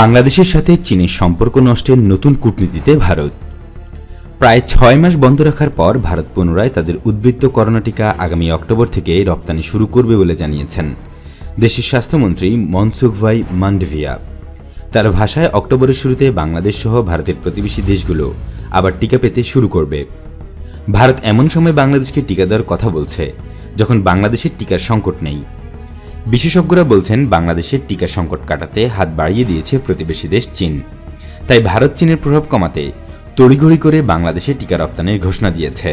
বাংলাদেশের সাথে চীনের সম্পর্ক নষ্টের নতুন কূটনীতিতে ভারত। প্রায় ছয় মাস বন্ধ রাখার পর ভারত পুনরায় তাদের উদ্বৃত্ত করোনা টিকা আগামী অক্টোবর থেকে রপ্তানি শুরু করবে বলে জানিয়েছেন দেশের স্বাস্থ্যমন্ত্রী মনসুখভাই মান্ডভিয়া। তার ভাষায় অক্টোবরের শুরুতে বাংলাদেশ সহ ভারতের প্রতিবেশী দেশগুলো আবার টিকা পেতে শুরু করবে। ভারত এমন সময় বাংলাদেশকে টিকা দেওয়ার কথা বলছে, যখন বাংলাদেশের টিকার সংকট নেই। বিশেষজ্ঞরা বলছেন বাংলাদেশের টিকা সংকট কাটাতে হাত বাড়িয়ে দিয়েছে প্রতিবেশী দেশ চীন। তাই ভারত চীনের প্রভাব কমাতে তড়িঘড়ি করে বাংলাদেশে টিকা রপ্তানির ঘোষণা দিয়েছে।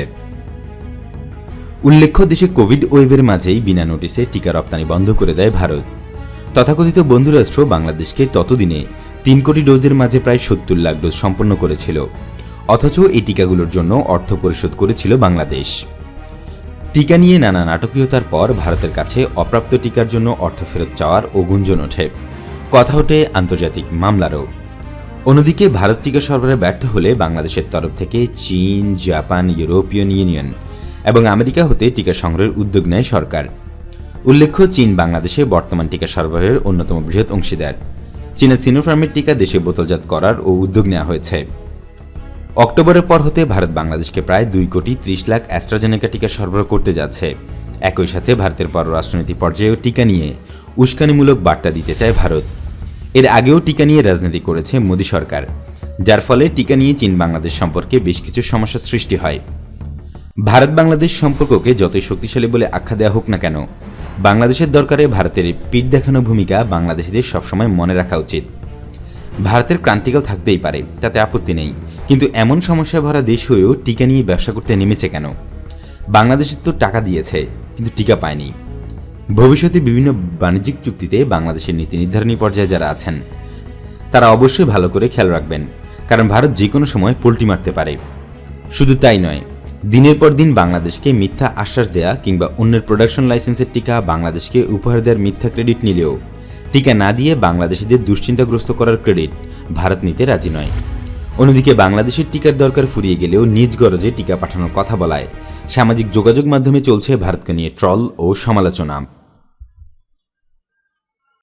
উল্লেখ্য, দেশে কোভিড ওয়েভের মাঝেই বিনা নোটিসে টিকা রপ্তানি বন্ধ করে দেয় ভারত। তথাকথিত বন্ধুরাষ্ট্র বাংলাদেশকে ততদিনে তিন কোটি ডোজের মাঝে প্রায় সত্তর লাখ ডোজ সম্পন্ন করেছিল। অথচ এই টিকাগুলোর জন্য অর্থ পরিশোধ করেছিল বাংলাদেশ। টিকা নিয়ে নানা নাটকীয়তার পর ভারতের কাছে অপ্রাপ্ত টিকার জন্য অর্থ ফেরত চাওয়ার ও গুঞ্জন ওঠে। কথা ওঠে আন্তর্জাতিক মামলারও। অন্যদিকে ভারত টিকা সরবরাহে ব্যর্থ হলে বাংলাদেশের তরফ থেকে চীন, জাপান ইউরোপিয়ান ইউনিয়ন এবং আমেরিকা হতে টিকা সংগ্রহের উদ্যোগ নেয় সরকার। উল্লেখ্য, চীন বাংলাদেশে বর্তমান টিকা সরবরাহের অন্যতম বৃহৎ অংশীদার। চীনের সিনোফার্মের টিকা দেশে বোতলজাত করার ও উদ্যোগ নেওয়া হয়েছে। অক্টোবরের পর হতে ভারত বাংলাদেশকে প্রায় দুই কোটি ত্রিশ লাখ অ্যাস্ট্রাজেনেকা টিকা সরবরাহ করতে যাচ্ছে। একই সাথে ভারতের পররাষ্ট্রনীতি পর্যায়েও টিকা নিয়ে উস্কানিমূলক বার্তা দিতে চায় ভারত। এর আগেও টিকা নিয়ে রাজনীতি করেছে মোদী সরকার, যার ফলে টিকা নিয়ে চীন বাংলাদেশ সম্পর্কে বেশ কিছু সমস্যার সৃষ্টি হয়। ভারত বাংলাদেশ সম্পর্ককে যতই শক্তিশালী বলে আখ্যা দেওয়া হোক না কেন, বাংলাদেশের দরকারে ভারতের পিঠ দেখানো ভূমিকা বাংলাদেশিদের সবসময় মনে রাখা উচিত। ভারতের ক্রান্তিকাল থাকতেই পারে, তাতে আপত্তি নেই। কিন্তু এমন সমস্যায় ভরা দেশ হয়েও টিকা নিয়ে ব্যবসা করতে নেমেছে কেন? বাংলাদেশের তো টাকা দিয়েছে, কিন্তু টিকা পায়নি। ভবিষ্যতে বিভিন্ন বাণিজ্যিক চুক্তিতে বাংলাদেশের নীতি নির্ধারণী পর্যায়ে যারা আছেন, তারা অবশ্যই ভালো করে খেয়াল রাখবেন, কারণ ভারত যে কোনো সময় পোল্টি মারতে পারে। শুধু তাই নয়, দিনের পর দিন বাংলাদেশকে মিথ্যা আশ্বাস দেয়া কিংবা অন্যের প্রোডাকশন লাইসেন্সের টিকা বাংলাদেশকে উপহার দেওয়ার মিথ্যা ক্রেডিট নিলেও টিকা না দিয়ে বাংলাদেশিদের দুশ্চিন্তাগ্রস্ত করার ক্রেডিট ভারত নিতে রাজি নয়। অন্যদিকে বাংলাদেশের টিকার দরকার ফুরিয়ে গেলেও নিজ গরজে টিকা পাঠানোর কথা বলায়। সামাজিক যোগাযোগ মাধ্যমে চলছে ভারতকে নিয়ে ট্রল ও সমালোচনা।